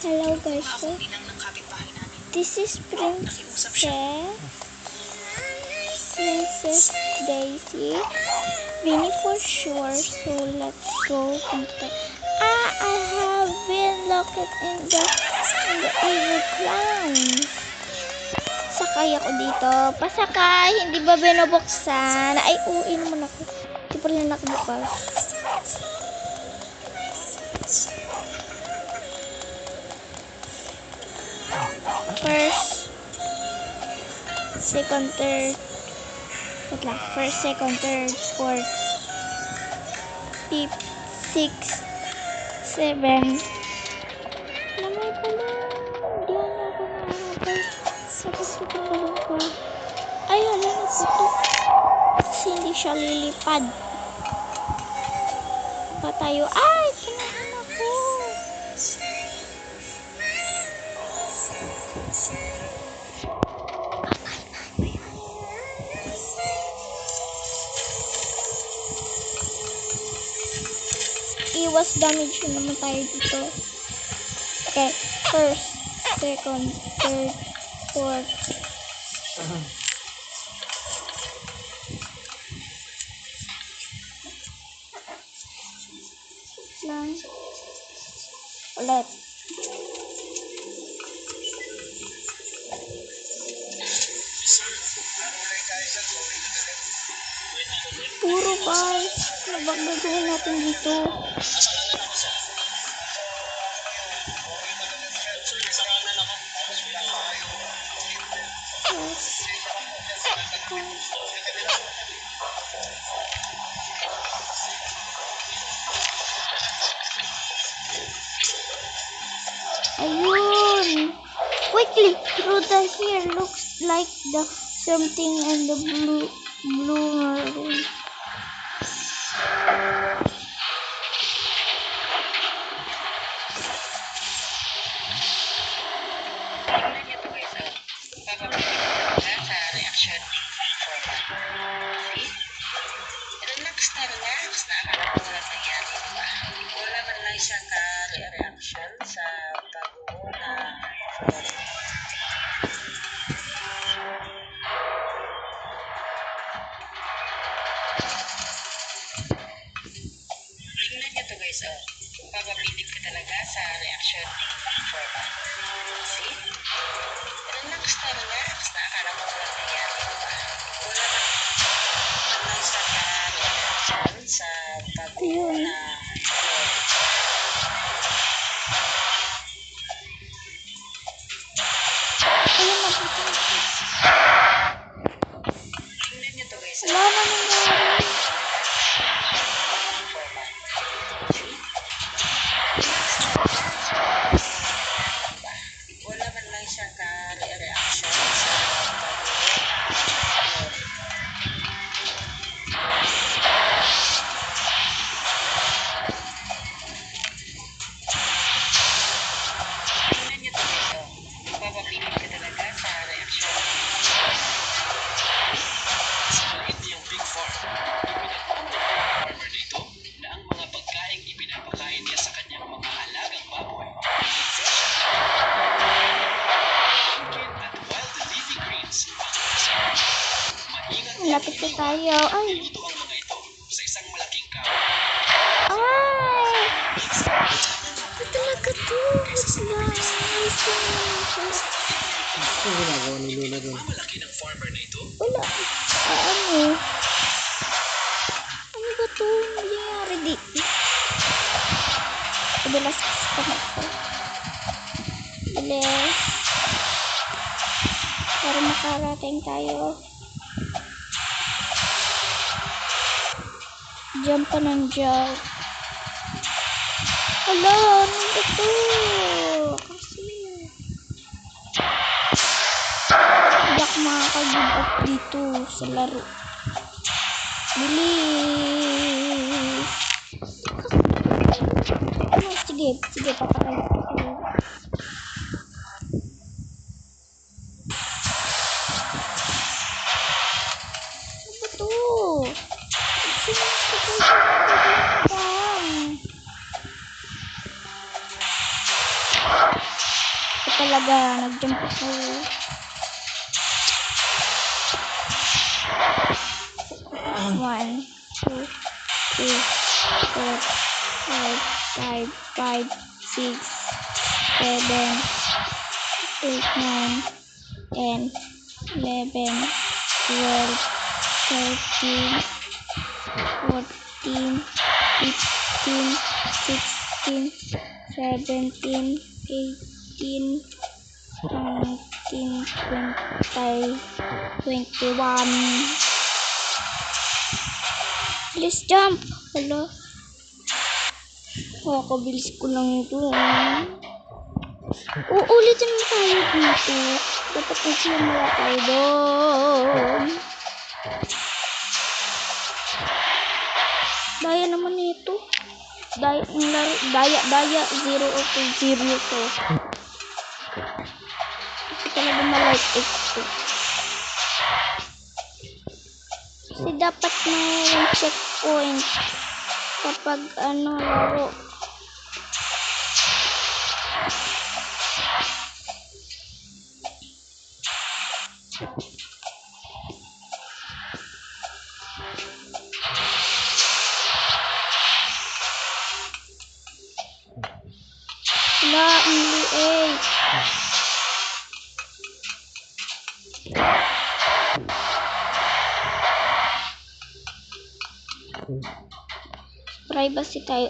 Hello guys. This is. Princess. Princess Daisy. Winnie for sure. So let's go. Ah, I have been locked in the in the evil clown. Sakay ako dito. Pasakay. Hindi ba binubuksan? Ay, uwi naman ako. Hindi pa rin nakabukas. First, second, third. Wait lang. First, second, third, fourth, fifth, sixth, seven. Lamay pala. Hindi ano ako nakakapal. Tapos ito balong ko. Ay, hala na po to. Kasi hindi siya lilipad. Pa tayo. Ay, Iwas damage naman tayo dito. Okay, first, second, third, fourth. Uh-huh. lang. Ulit. Puro guys. Ba gagawin natin dito? Yes. Ayun! Quickly, through the here looks like the something in the blue blue maroon. Relax na mo wala nangyari, di ba? Wala man lang siya ka-reaction sa Tingnan niyo to guys, oh. Papabilib ka talaga sa reaction ni Forma. See? Relax na relax na akala mo walang nangyari? Wala man lang sa ka-reaction sa pagbuo Ayun. na Forma. Ayun, Maingat niya Lapit na tayo. Ay! Ay! Ito talaga to. Guys. Ano ginagawa ni Lola doon? Na Wala. Ah, ano? Ano ba to? Nangyayari dito. Bilas kasi kami ito. Bilis. Para makarating tayo. Jump pa ng jump. Hala, ano ba to? Kasi... Ako makaka-give up dito sa laro. Bilis! Sige, talaga. Nag-jump ako. One, two, three, four, five, five, five, six, seven, eight, nine, ten, eleven, twelve, thirteen, fourteen, fifteen, sixteen, seventeen, eighteen, nineteen, twenty, twenty-one. Please jump! Hello? Kakabilis ko lang ito. ah. Uulitin mo tayo dito. Dapat nagsimula tayo doon. Daya naman ito. Daya, daya, daya, zero o to zero to. Talaga malike ito. Kasi dapat mayroong checkpoint kapag ano laro. Wala, ang liit. Privacy tayo.